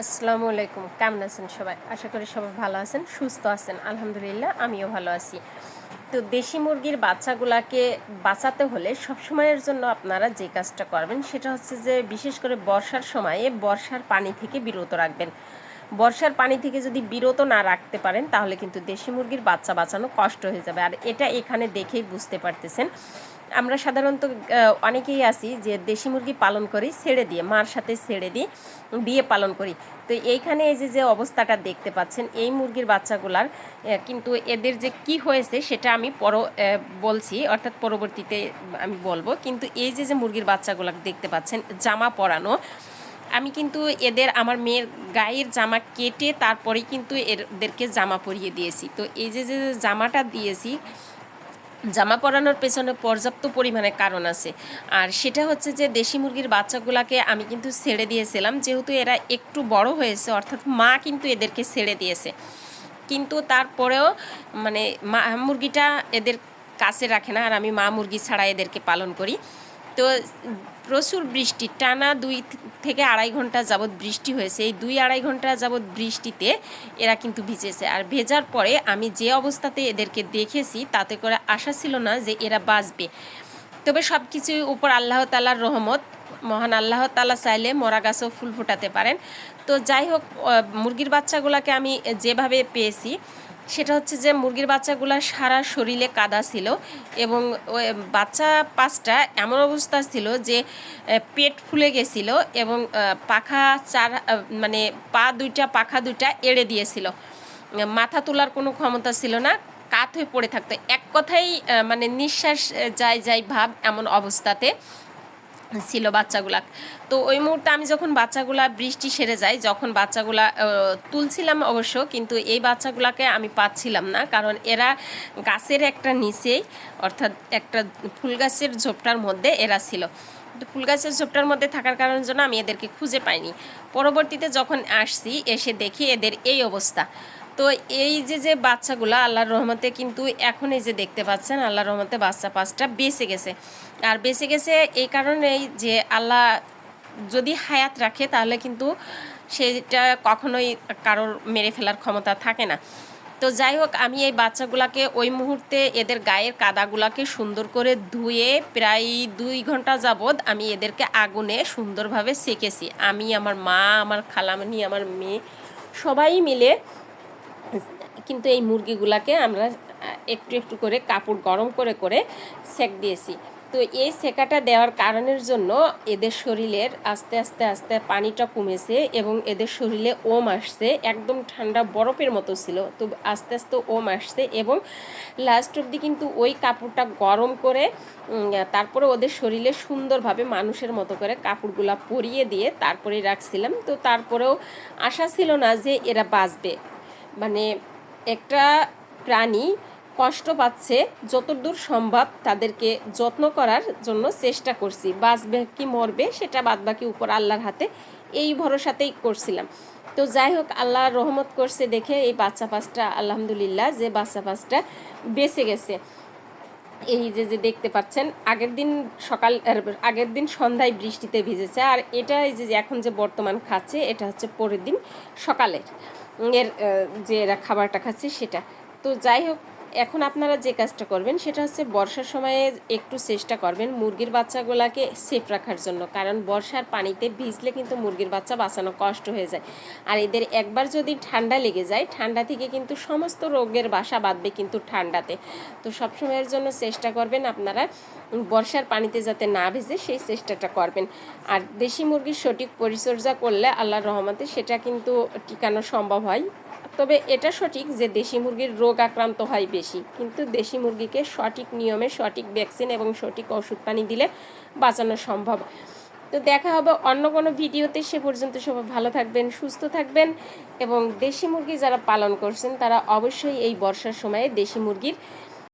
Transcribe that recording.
আসসালামু আলাইকুম। কেমন আছেন সবাই? আশা করি সবাই ভালো আছেন, সুস্থ আছেন। আলহামদুলিল্লাহ, আমিও ভালো আছি। তো দেশি মুরগির বাচ্চাগুলাকে বাঁচাতে হলে সবসময়ের জন্য আপনারা যে কাজটা করবেন, সেটা হচ্ছে যে বিশেষ করে বর্ষার সময়ে বর্ষার পানি থেকে বিরত রাখবেন। বর্ষার পানি থেকে যদি বিরত না রাখতে পারেন, তাহলে কিন্তু দেশি মুরগির বাচ্চা বাঁচানো কষ্ট হয়ে যাবে। আর এটা এখানে দেখেই বুঝতে পারতেছেন আমরা সাধারণত অনেকেই আছি যে দেশি মুরগি পালন করি, ছেড়ে দিয়ে, মার সাথে ছেড়ে দিই বিয়ে পালন করি। তো এইখানে এই যে যে অবস্থাটা দেখতে পাচ্ছেন, এই মুরগির বাচ্চাগুলার কিন্তু এদের যে কি হয়েছে সেটা আমি পর বলছি, অর্থাৎ পরবর্তীতে আমি বলব। কিন্তু এই যে যে মুরগির বাচ্চাগুলা দেখতে পাচ্ছেন, জামা পরানো, আমি কিন্তু এদের, আমার মেয়ের গায়ের জামা কেটে তারপরেই কিন্তু এদেরকে জামা পরিয়ে দিয়েছি। তো এই যে যে জামাটা দিয়েছি জামা পরানোর পেছনে পর্যাপ্ত পরিমাণে কারণ আছে। আর সেটা হচ্ছে যে দেশি মুরগির বাচ্চাগুলাকে আমি কিন্তু ছেড়ে দিয়েছিলাম, যেহেতু এরা একটু বড় হয়েছে, অর্থাৎ মা কিন্তু এদেরকে ছেড়ে দিয়েছে। কিন্তু তারপরেও মানে মা, মুরগিটা এদের কাছে রাখে না, আর আমি মা মুরগি ছাড়া এদেরকে পালন করি। তো প্রচুর বৃষ্টি, টানা দুই থেকে আড়াই ঘণ্টা যাবৎ বৃষ্টি হয়েছে। এই দুই আড়াই ঘণ্টা যাবৎ বৃষ্টিতে এরা কিন্তু ভিজেছে। আর ভেজার পরে আমি যে অবস্থাতে এদেরকে দেখেছি, তাতে করে আশা ছিল না যে এরা বাঁচবে। তবে সব কিছুই উপর আল্লাহ তালার রহমত, মহান আল্লাহ তালা চাইলে মরা গাছও ফুল ফোটাতে পারেন। তো যাই হোক মুরগির বাচ্চাগুলোকে আমি যেভাবে পেয়েছি সেটা হচ্ছে যে মুরগির বাচ্চাগুলো সারা শরীরে কাদা ছিল এবং ওই বাচ্চা পাঁচটা এমন অবস্থা ছিল যে পেট ফুলে গেছিল এবং পাখা চার মানে পা দুইটা, পাখা দুইটা এড়ে দিয়েছিল। মাথা তোলার কোনো ক্ষমতা ছিল না, কাত হয়ে পড়ে থাকতো। এক কথাই মানে নিঃশ্বাস যায় যায় ভাব এমন অবস্থাতে। ছিল বাচ্চাগুলা। তো ওই মুহূর্তে আমি যখন বাচ্চাগুলা বৃষ্টি সেরে যায়, যখন বাচ্চাগুলা তুলছিলাম অবশ্য, কিন্তু এই বাচ্চাগুলাকে আমি পাচ্ছিলাম না, কারণ এরা গাছের একটা নিচেই, অর্থাৎ একটা ফুল গাছের ঝোপটার মধ্যে এরা ছিল। তো ফুল গাছের ঝোপটার মধ্যে থাকার কারণের জন্য আমি এদেরকে খুঁজে পাইনি। পরবর্তীতে যখন আসছি, এসে দেখি এদের এই অবস্থা। তো এই যে যে বাচ্চাগুলো আল্লাহর রহমতে কিন্তু এখন এই যে দেখতে পাচ্ছেন, আল্লাহর রহমতে বাচ্চা পাঁচটা বেঁচে গেছে। আর বেঁচে গেছে এই কারণেই যে আল্লাহ যদি হায়াত রাখে, তাহলে কিন্তু সেটা কখনোই কারোর মেরে ফেলার ক্ষমতা থাকে না। তো যাই হোক, আমি এই বাচ্চাগুলাকে ওই মুহূর্তে এদের গায়ের কাদাগুলাকে সুন্দর করে ধুয়ে প্রায় দুই ঘণ্টা যাবৎ আমি এদেরকে আগুনে সুন্দরভাবে সেকেছি। আমি, আমার মা, আমার খালামনি আমার মেয়ে, সবাই মিলে কিন্তু এই মুরগিগুলাকে আমরা একটু একটু করে কাপড় গরম করে করে সেক দিয়েছি। তো এই সেকাটা দেওয়ার কারণের জন্য এদের শরীরের আস্তে আস্তে আস্তে পানিটা কমেছে এবং এদের শরীরে ওম আসছে, একদম ঠান্ডা বরফের মতো ছিল। তো আস্তে আস্তে ওম আসছে এবং লাস্ট অবধি কিন্তু ওই কাপড়টা গরম করে তারপরে ওদের শরীরে সুন্দরভাবে মানুষের মতো করে কাপড়গুলা পরিয়ে দিয়ে তারপরে রাখছিলাম। তো তারপরেও আশা ছিল না যে এরা বাঁচবে। মানে একটা প্রাণী কষ্ট পাচ্ছে, যতদূর সম্ভব তাদেরকে যত্ন করার জন্য চেষ্টা করছি। বাঁচবে কি মরবে সেটা বাদবাকি উপর আল্লাহর হাতে এই ভরসাতেই করছিলাম। তো যাই হোক, আল্লাহ রহমত করছে দেখে এই বাচ্চা পাঁচটা, আলহামদুলিল্লাহ, যে বাচ্চা পাঁচটা বেঁচে গেছে। এই যে যে দেখতে পাচ্ছেন, আগের দিন সকাল আগের দিন সন্ধ্যায় বৃষ্টিতে ভিজেছে। আর এটা এই যে এখন যে বর্তমান খাচ্ছে, এটা হচ্ছে পরের দিন সকালের। এর যে এরা খাবারটা খাচ্ছে, সেটা। তো যাই হোক এখন আপনারা যে কাজটা করবেন, সেটা হচ্ছে বর্ষার সময়ে একটু চেষ্টা করবেন মুরগির বাচ্চাগুলোকে সেফ রাখার জন্য। কারণ বর্ষার পানিতে ভিজলে কিন্তু মুরগির বাচ্চা বাঁচানো কষ্ট হয়ে যায়। আর এদের একবার যদি ঠান্ডা লেগে যায়, ঠান্ডা থেকে কিন্তু সমস্ত রোগের বাসা বাঁধবে কিন্তু ঠান্ডাতে। তো সবসময়ের জন্য চেষ্টা করবেন আপনারা বর্ষার পানিতে যাতে না ভেজে সেই চেষ্টাটা করবেন। আর দেশি মুরগির সঠিক পরিচর্যা করলে আল্লাহর রহমতে সেটা কিন্তু টিকানো সম্ভব হয়। তবে এটা সঠিক যে দেশি মুরগির রোগ আক্রান্ত হয় বেশি। কিন্তু দেশি মুরগিকে সঠিক নিয়মে সঠিক ভ্যাকসিন এবং সঠিক ওষুধ পানি দিলে বাঁচানো সম্ভব। তো দেখা হবে অন্য কোনো ভিডিওতে। সে পর্যন্ত সবাই ভালো থাকবেন, সুস্থ থাকবেন এবং দেশি মুরগি যারা পালন করছেন, তারা অবশ্যই এই বর্ষার সময়ে দেশি মুরগির